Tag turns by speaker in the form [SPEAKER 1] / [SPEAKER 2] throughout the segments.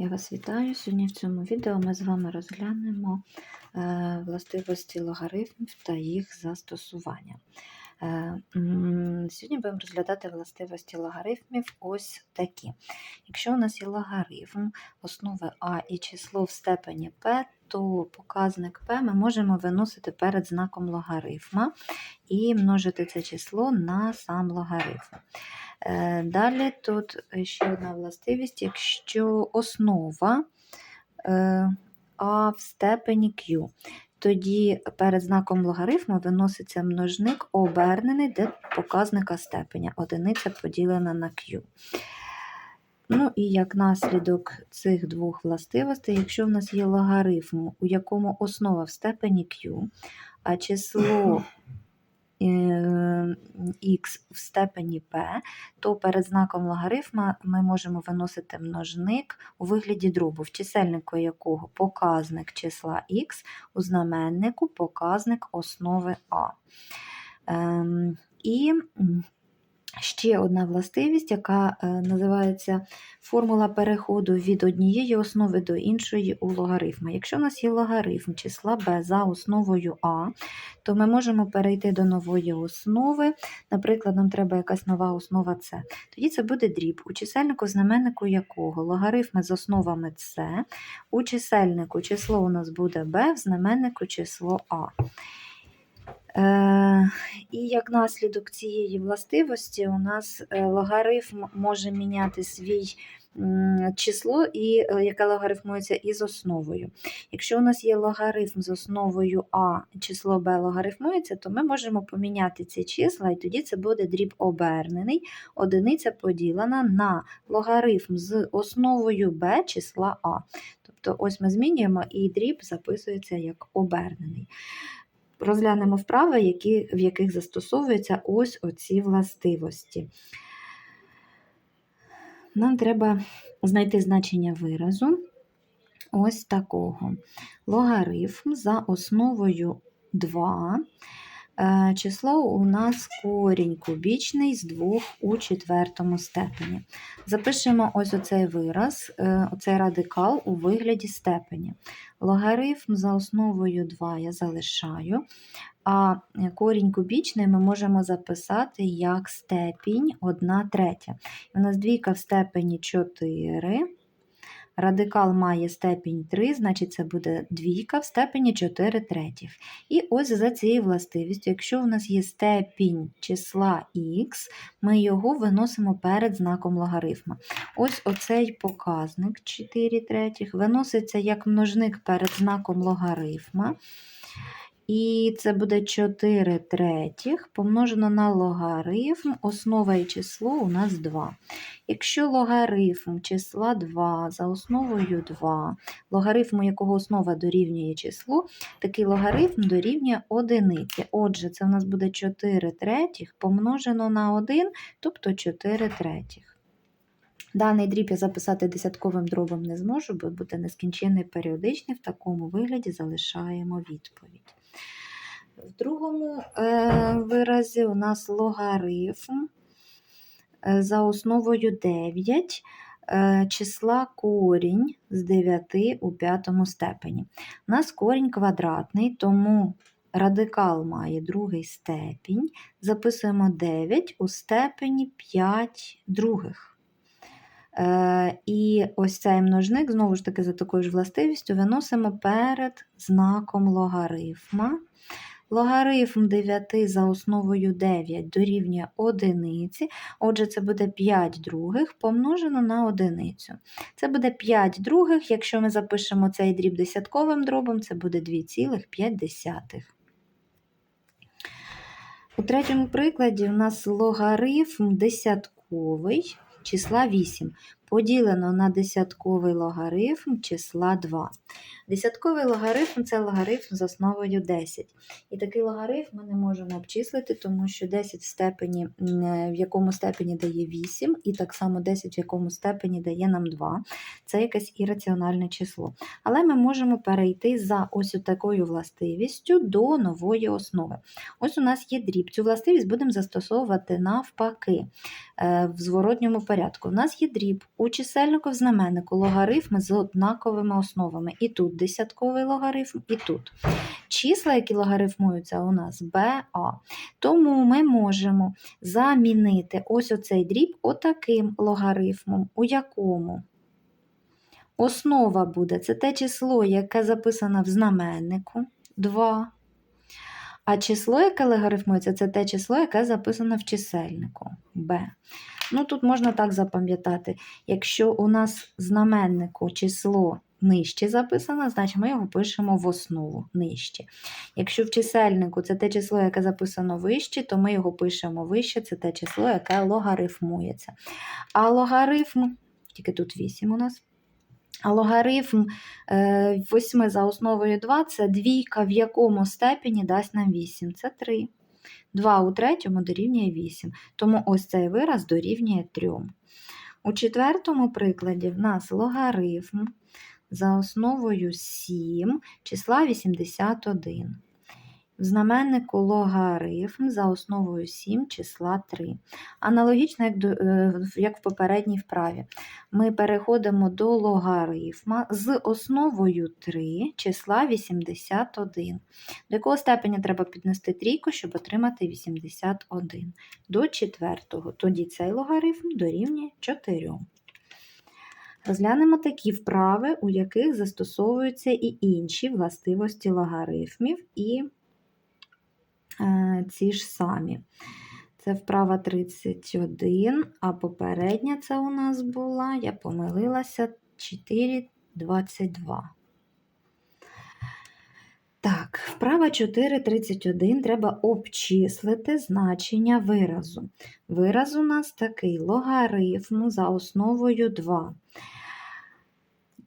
[SPEAKER 1] Я вас вітаю. Сьогодні в цьому відео ми з вами розглянемо е, властивості логарифмів та їх застосування. Е, Сьогодні будемо розглядати властивості логарифмів ось такі. Якщо у нас є логарифм основи А і число в степені P, то показник P ми можемо виносити перед знаком логарифма і множити це число на сам логарифм. Е, Далі тут ще одна властивість, якщо основа е, А в степені Q, тоді перед знаком логарифму виноситься множник обернений до показника степеня, одиниця поділена на Q. Ну і як наслідок цих двох властивостей, якщо в нас є логарифм, у якому основа в степені Q, а число х в степені p, то перед знаком логарифма ми можемо виносити множник у вигляді дробу, в чисельнику якого показник числа х, у знаменнику показник основи а. Ем, І ще одна властивість, яка е, називається формула переходу від однієї основи до іншої у логарифмі. Якщо в нас є логарифм числа b за основою а, то ми можемо перейти до нової основи. Наприклад, нам треба якась нова основа С. Тоді це буде дріб, у чисельнику, знаменнику якого логарифми з основами С, у чисельнику число у нас буде b, в знаменнику число А. Е, І як наслідок цієї властивості у нас е, логарифм може міняти свій число, і, е, яке логарифмується із основою. Якщо у нас є логарифм з основою А, число Б логарифмується, то ми можемо поміняти ці числа, і тоді це буде дріб обернений, одиниця поділена на логарифм з основою Б числа А. Тобто ось ми змінюємо і дріб записується як обернений розглянемо вправи, які, в яких застосовуються ось оці властивості. Нам треба знайти значення виразу ось такого. Логарифм за основою 2. Е, число у нас корінь кубічний з 2 у четвертому степені. Запишемо ось оцей вираз, е, оцей радикал у вигляді степені. Логарифм за основою 2 я залишаю, а корінь кубічний ми можемо записати як степінь 1 третя. У нас двійка в степені 4. Радикал має степінь 3, значить це буде двійка в степені 4 третіх. І ось за цією властивістю, якщо в нас є степінь числа х, ми його виносимо перед знаком логарифма. Ось оцей показник 4 третіх виноситься як множник перед знаком логарифма. І це буде 4 третіх помножено на логарифм, основа і число у нас 2. Якщо логарифм числа 2 за основою 2, логарифму якого основа дорівнює числу, такий логарифм дорівнює одиниці. Отже, це у нас буде 4 третіх помножено на 1, тобто 4 третіх. Даний дріб я записати десятковим дробом не зможу, бо буде нескінченний періодичний. В такому вигляді залишаємо відповідь. В другому е, виразі у нас логарифм е, за основою 9 е, числа корінь з 9 у п'ятому степені. У нас корінь квадратний, тому радикал має другий степінь. Записуємо 9 у степені 5 других. І ось цей множник, знову ж таки, за такою ж властивістю, виносимо перед знаком логарифма. Логарифм 9 за основою 9 дорівнює одиниці, отже, це буде 5 других помножено на одиницю. Це буде 5 других, якщо ми запишемо цей дріб десятковим дробом, це буде 2,5. У третьому прикладі у нас логарифм десятковий числа 8 поділено на десятковий логарифм числа 2. Десятковий логарифм це логарифм з основою 10. І такий логарифм ми не можемо обчислити, тому що 10 в степені, в якому степені дає 8, і так само 10 в якому степені дає нам 2. Це якесь ірраціональне число. Але ми можемо перейти за ось такою властивістю до нової основи. Ось у нас є дріб. Цю властивість будемо застосовувати навпаки е, в зворотньому порядку. У нас є дріб У чисельнику в знаменнику логарифми з однаковими основами. І тут десятковий логарифм, і тут. Числа, які логарифмуються у нас БА. Тому ми можемо замінити ось оцей дріб отаким логарифмом, у якому основа буде це те число, яке записано в знаменнику 2. А число, яке логарифмується, це те число, яке записано в чисельнику b. Ну, тут можна так запам'ятати. Якщо у нас в знаменнику число нижче записано, значить ми його пишемо в основу нижче. Якщо в чисельнику це те число, яке записано вище, то ми його пишемо вище, це те число, яке логарифмується. А логарифм, тільки тут 8 у нас. А логарифм 8 за основою 2 це двійка, в якому степені дасть нам 8. Це 3. 2 у третьому дорівнює 8. Тому ось цей вираз дорівнює 3. У четвертому прикладі в нас логарифм за основою 7 числа 81. В знаменнику логарифм за основою 7 числа 3. Аналогічно, як, до, е, як в попередній вправі. Ми переходимо до логарифма з основою 3 числа 81. До якого степеня треба піднести трійку, щоб отримати 81. До четвертого. Тоді цей логарифм дорівнює 4. Розглянемо такі вправи, у яких застосовуються і інші властивості логарифмів, і ці ж самі. Це вправа 31, а попередня це у нас була, я помилилася, 4,22. Так, вправа 4,31 треба обчислити значення виразу. Вираз у нас такий логарифм за основою 2.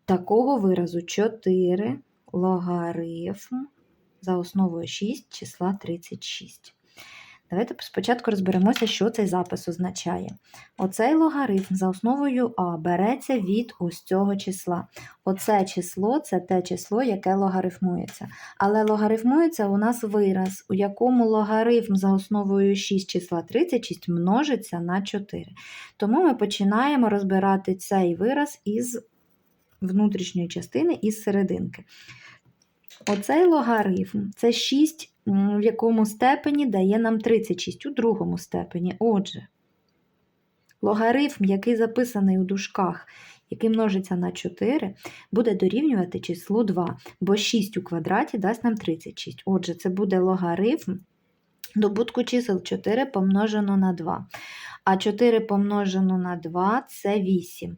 [SPEAKER 1] Такого виразу 4 логарифм за основою 6 числа 36. Давайте спочатку розберемося, що цей запис означає. Оцей логарифм за основою А береться від ось цього числа. Оце число це те число, яке логарифмується. Але логарифмується у нас вираз, у якому логарифм за основою 6 числа 36 множиться на 4. Тому ми починаємо розбирати цей вираз із внутрішньої частини, із серединки. Оцей логарифм це 6 в якому степені дає нам 36 у другому степені. Отже, логарифм, який записаний у дужках, який множиться на 4, буде дорівнювати числу 2, бо 6 у квадраті дасть нам 36. Отже, це буде логарифм добутку чисел 4 помножено на 2. А 4 помножено на 2 це 8.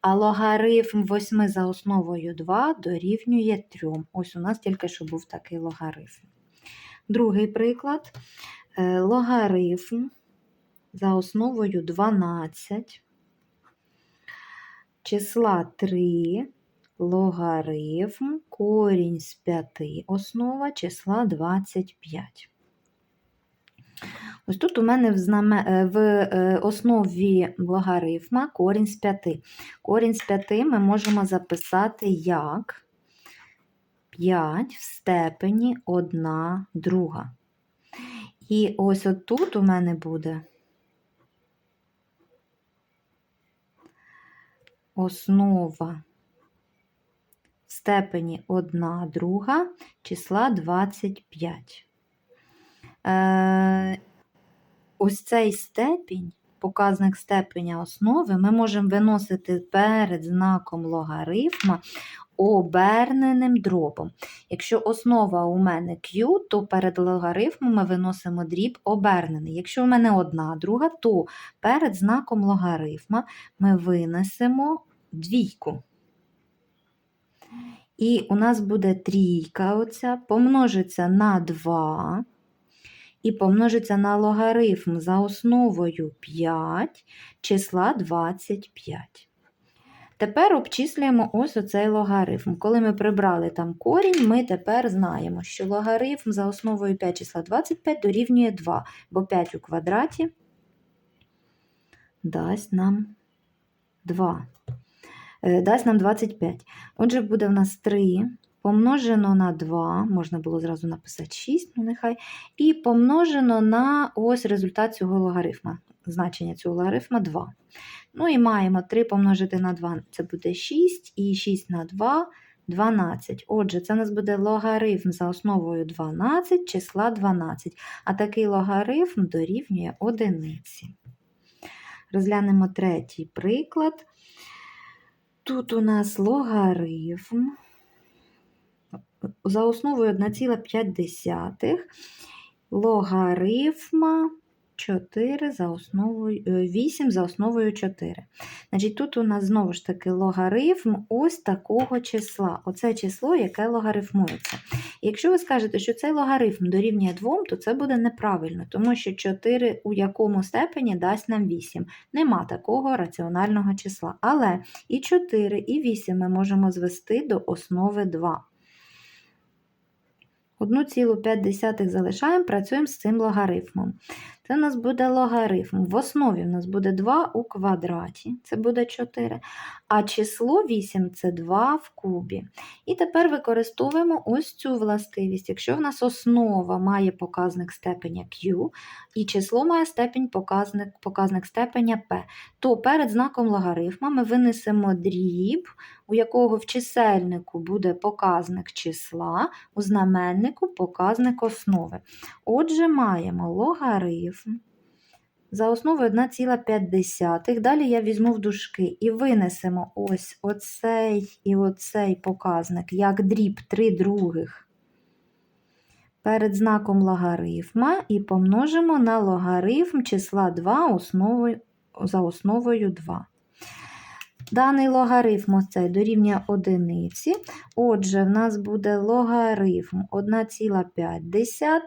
[SPEAKER 1] А логарифм 8 за основою 2 дорівнює 3. Ось у нас тільки що був такий логарифм. Другий приклад е, логарифм за основою 12, числа 3, логарифм, корінь з 5 основа числа 25. Ось тут у мене в знаме... Е, в е, основі логарифма корінь з 5. Корінь з 5 ми можемо записати як 5 в степені 1 друга. І ось отут у мене буде основа в степені 1 друга числа 25. Ось цей степінь, показник степеня основи, ми можемо виносити перед знаком логарифма оберненим дробом. Якщо основа у мене Q, то перед логарифмом ми виносимо дріб обернений. Якщо у мене одна друга, то перед знаком логарифма ми винесемо двійку. І у нас буде трійка оця, помножиться на 2 і помножиться на логарифм за основою 5 числа 25. Тепер обчислюємо ось оцей логарифм. Коли ми прибрали там корінь, ми тепер знаємо, що логарифм за основою 5 числа 25 дорівнює 2, бо 5 у квадраті дасть нам 2. Е, дасть нам 25. Отже, буде в нас 3 помножено на 2, можна було зразу написати 6, ну нехай, і помножено на ось результат цього логарифма. значення цього логарифма 2. Ну і маємо 3 помножити на 2, це буде 6, і 6 на 2 12. Отже, це у нас буде логарифм за основою 12 числа 12. А такий логарифм дорівнює одиниці. Розглянемо третій приклад. Тут у нас логарифм за основою 1,5 логарифма 4 за основою, е, 8 за основою 4. Значить, тут у нас знову ж таки логарифм ось такого числа. Оце число, яке логарифмується. Якщо ви скажете, що цей логарифм дорівнює 2, то це буде неправильно, тому що 4 у якому степені дасть нам 8. Нема такого раціонального числа. Але і 4, і 8 ми можемо звести до основи 2. 1,5 залишаємо, працюємо з цим логарифмом. Це у нас буде логарифм. В основі у нас буде 2 у квадраті, це буде 4. А число 8 це 2 в кубі. І тепер використовуємо ось цю властивість. Якщо в нас основа має показник степеня Q, і число має степень показник, показник степеня P, то перед знаком логарифма ми винесемо дріб, у якого в чисельнику буде показник числа, у знаменнику показник основи. Отже, маємо логарифм за основу 1,5. Далі я візьму в дужки і винесемо ось оцей і оцей показник як дріб 3 других перед знаком логарифма і помножимо на логарифм числа 2 основи, за основою 2. Даний логарифм ось цей дорівнює одиниці. Отже, в нас буде логарифм 1,5,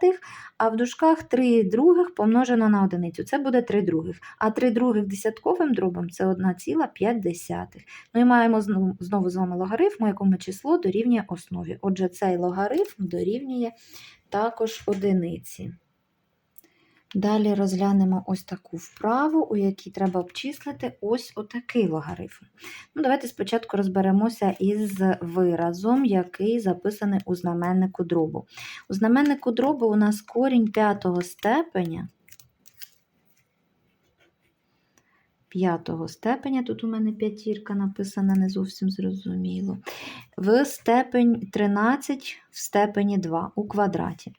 [SPEAKER 1] а в дужках 3 других помножено на одиницю. Це буде 3 других. А 3 других десятковим дробом це 1,5. Ну і маємо знову, знову з вами логарифм, у якому число дорівнює основі. Отже, цей логарифм дорівнює також одиниці. Далі розглянемо ось таку вправу, у якій треба обчислити ось отакий логарифм. Ну, Давайте спочатку розберемося із виразом, який записаний у знаменнику дробу. У знаменнику дробу у нас корінь п'ятого степеня. П'ятого степеня, тут у мене п'ятірка написана, не зовсім зрозуміло. В степень 13 в степені 2 у квадраті.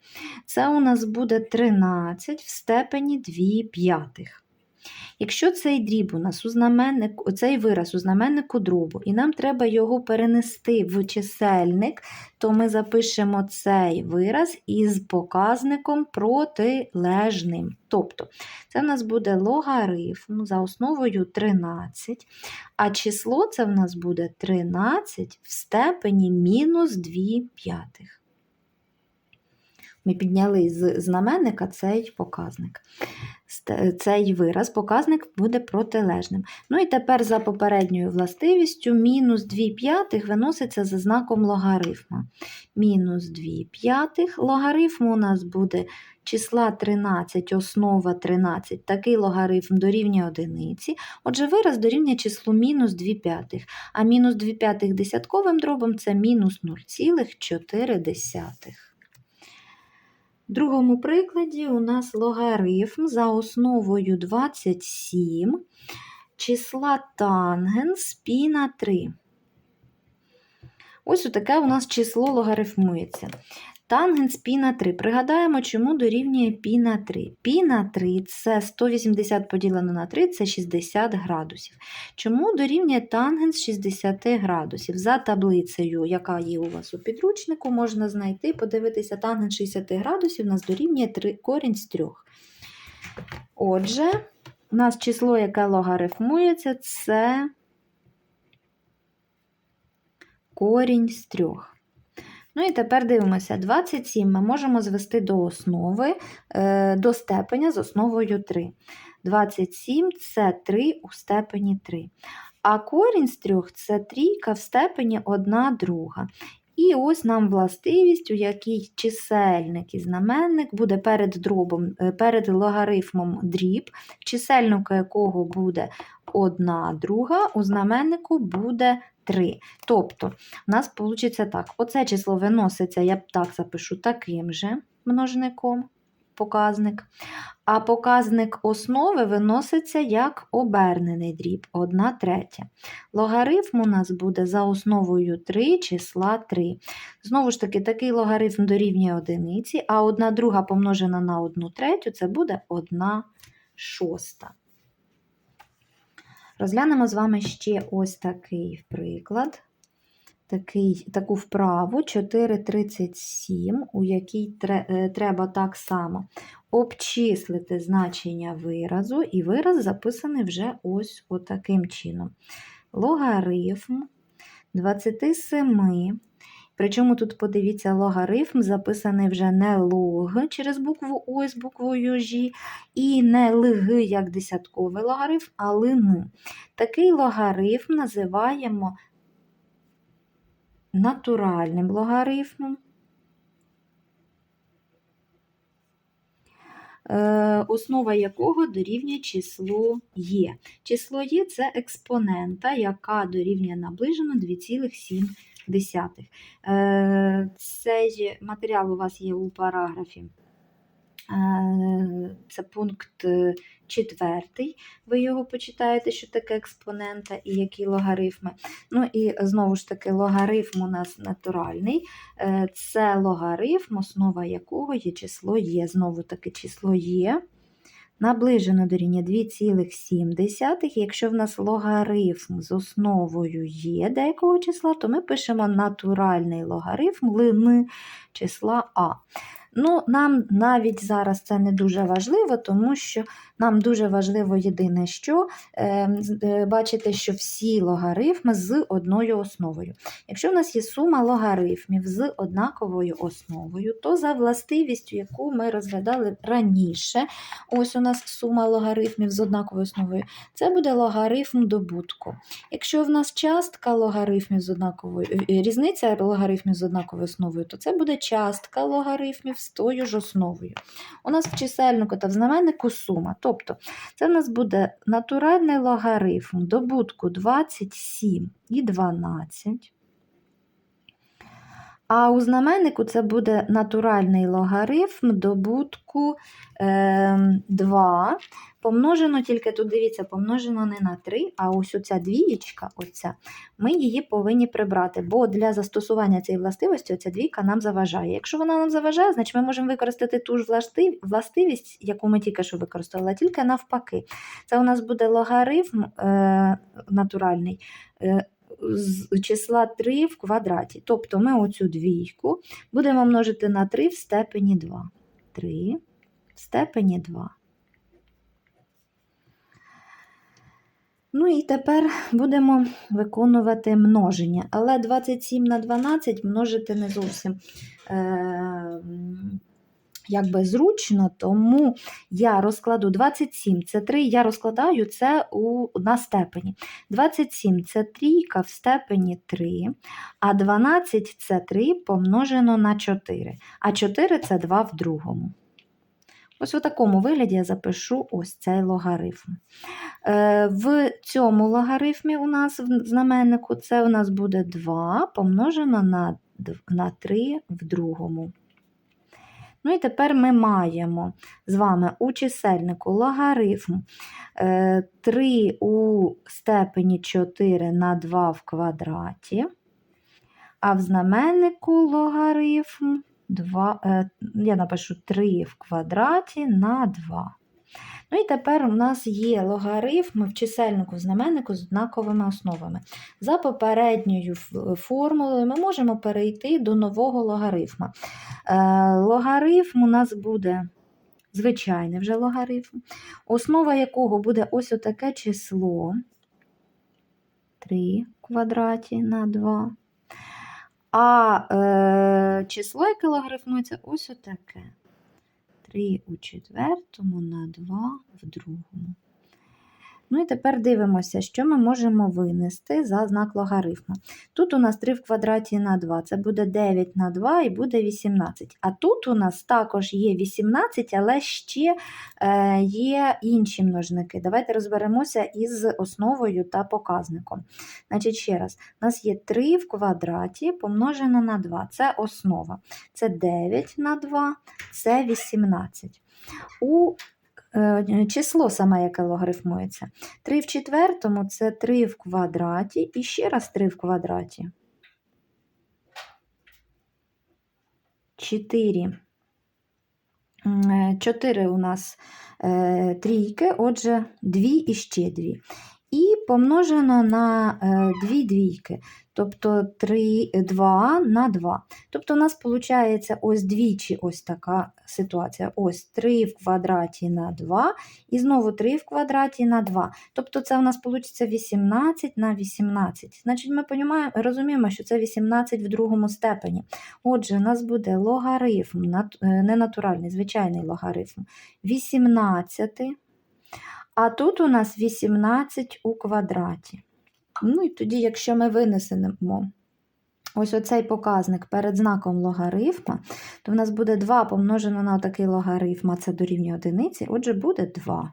[SPEAKER 1] Це у нас буде 13 в степені 2 п'ятих. Якщо цей дріб у нас у знаменнику, цей вираз у знаменнику дробу, і нам треба його перенести в чисельник, то ми запишемо цей вираз із показником протилежним. Тобто, це в нас буде логарифм за основою 13, а число це в нас буде 13 в степені мінус 2 п'ятих. Ми підняли з знаменника цей показник. Цей вираз, показник буде протилежним. Ну і тепер за попередньою властивістю мінус 2 п'ятих виноситься за знаком логарифма. Мінус 2 п'ятих. Логарифм у нас буде числа 13, основа 13. Такий логарифм дорівнює одиниці. Отже, вираз дорівнює числу мінус 2 п'ятих. А мінус 2 п'ятих десятковим дробом це мінус 0,4. В другому прикладі у нас логарифм за основою 27 числа тангенс пі на 3. Ось таке у нас число логарифмується. Тангенс пі на 3. Пригадаємо, чому дорівнює пі на 3. Пі на 3 це 180 поділено на 3 це 60 градусів. Чому дорівнює тангенс 60 градусів? За таблицею, яка є у вас у підручнику, можна знайти, подивитися, тангенс 60 градусів у нас дорівнює 3, корінь з 3. Отже, у нас число, яке логарифмується, це корінь з 3. Ну і тепер дивимося, 27 ми можемо звести до основи, е, до степеня з основою 3. 27 це 3 у степені 3. А корінь з 3 це трійка в степені 1 друга. І ось нам властивість, у якій чисельник і знаменник буде перед дробом, е, перед логарифмом дріб, в чисельнику якого буде 1 друга, у знаменнику буде 3. Тобто, у нас вийде так: оце число виноситься, я так запишу таким же множником. показник. А показник основи виноситься як обернений дріб 1 третя. Логарифм у нас буде за основою 3 числа 3. Знову ж таки, такий логарифм дорівнює одиниці, а 1 друга помножена на 1 третю це буде 1 шоста. Розглянемо з вами ще ось такий приклад. Такий, таку вправу 4,37, у якій е, треба так само обчислити значення виразу, і вираз записаний вже ось отаким чином. Логарифм 27. Причому тут, подивіться, логарифм записаний вже не лог через букву О з буквою Ж, і не лг як десятковий логарифм, а лин. Такий логарифм називаємо натуральним логарифмом. е, основа якого дорівнює числу є. Число є це експонента, яка дорівнює наближено 2,7. Е, Цей матеріал у вас є у параграфі. Е, Це пункт е, четвертий. Ви його почитаєте, що таке експонента і які логарифми. Ну і знову ж таки, логарифм у нас натуральний. Це логарифм, основа якого є число є. Знову таки число є. Наближено до рівня 2,7. Якщо в нас логарифм з основою є деякого числа, то ми пишемо натуральний логарифм лин числа А. Ну, Нам навіть зараз це не дуже важливо, тому що нам дуже важливо єдине, що е, з- е, бачите, що всі логарифми з одною основою. Якщо в нас є сума логарифмів з однаковою основою, то за властивістю, яку ми розглядали раніше, ось у нас сума логарифмів з однаковою основою, це буде логарифм добутку. Якщо в нас частка логарифмів з однаковою, е, е, різниця логарифмів з однаковою основою, то це буде частка логарифмів з тою ж основою. У нас в чисельнику та в знаменнику сума. Тобто це в нас буде натуральний логарифм добутку 27 і 12. А у знаменнику це буде натуральний логарифм добутку е, 2. Помножено тільки тут, дивіться, помножено не на 3, а ось оця двієчка, оця, ми її повинні прибрати, бо для застосування цієї властивості оця двійка нам заважає. Якщо вона нам заважає, значить ми можемо використати ту ж властивість, яку ми тільки що використовували, тільки навпаки. Це у нас буде логарифм е, натуральний. Е, з числа 3 в квадраті. Тобто ми оцю двійку будемо множити на 3 в степені 2. 3 в степені 2. Ну і тепер будемо виконувати множення. Але 27 на 12 множити не зовсім е, якби зручно, тому я розкладу 27 це 3, я розкладаю це у, на степені. 27 це трійка в степені 3, а 12 це 3 помножено на 4, а 4 це 2 в другому. Ось у такому вигляді я запишу ось цей логарифм. Е, В цьому логарифмі у нас в знаменнику це у нас буде 2 помножено на, на 3 в другому. Ну і тепер ми маємо з вами у чисельнику логарифм е, 3 у степені 4 на 2 в квадраті, а в знаменнику логарифм 2, е, я напишу 3 в квадраті на 2. Ну і тепер у нас є логарифми в чисельнику, в знаменнику з однаковими основами. За попередньою формулою ми можемо перейти до нового логарифма. Е, Логарифм у нас буде звичайний вже логарифм, основа якого буде ось отаке число 3 в квадраті на 2. А е, число, яке логарифмується, ось отаке. 3 у четвертому на 2 в другому. Ну і тепер дивимося, що ми можемо винести за знак логарифму. Тут у нас 3 в квадраті на 2, це буде 9 на 2 і буде 18. А тут у нас також є 18, але ще е, є інші множники. Давайте розберемося із основою та показником. Значить, ще раз, у нас є 3 в квадраті помножено на 2, це основа. Це 9 на 2, це 18. У число саме, яке логарифмується. 3 в четвертому це 3 в квадраті і ще раз 3 в квадраті. 4. 4 у нас е, трійки, отже, 2 і ще 2. Помножено на е, 2 двійки, тобто 3, 2 на 2. Тобто у нас виходить ось двічі ось така ситуація. Ось 3 в квадраті на 2 і знову 3 в квадраті на 2. Тобто це у нас вийде 18 на 18. Значить, ми розуміємо, що це 18 в другому степені. Отже, у нас буде логарифм, е, не натуральний, звичайний логарифм 18. А тут у нас 18 у квадраті. Ну і тоді, якщо ми винесемо ось оцей показник перед знаком логарифма, то в нас буде 2 помножено на такий логарифм, а це дорівнює одиниці, отже, буде 2.